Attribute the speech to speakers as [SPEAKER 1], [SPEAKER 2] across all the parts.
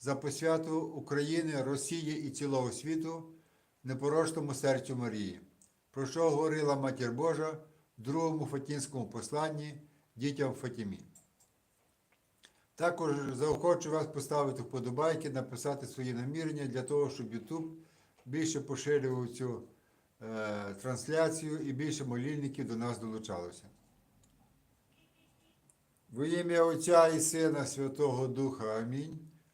[SPEAKER 1] за посвяту України, Росії і цілого світу непорочному серцю Марії, про що говорила Матір Божа в другому Фатінському посланні дітям Фатімі. Також заохочу вас поставити вподобайки, написати свої намірення для того, щоб YouTube більше поширював цю е, трансляцію і більше молільників до нас долучалося. Во ім'я Отця і Сина Святого Духа Амінь.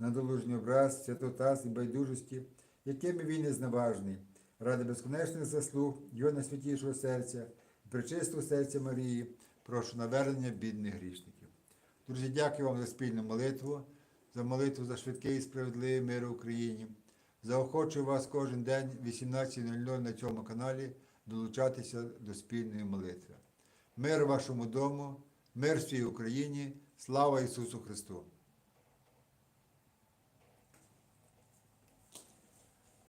[SPEAKER 1] на долужний образ, святота і байдужості, якими він не зневажний, ради безконечних заслуг Його найсвятішого серця, і причистого серця Марії, прошу навернення бідних грішників. Друзі, дякую вам за спільну молитву, за молитву за швидкий і справедливий мир в Україні. Заохочую вас кожен день в 18.00 на цьому каналі долучатися до спільної молитви. Мир вашому дому, мир всій Україні, слава Ісусу Христу!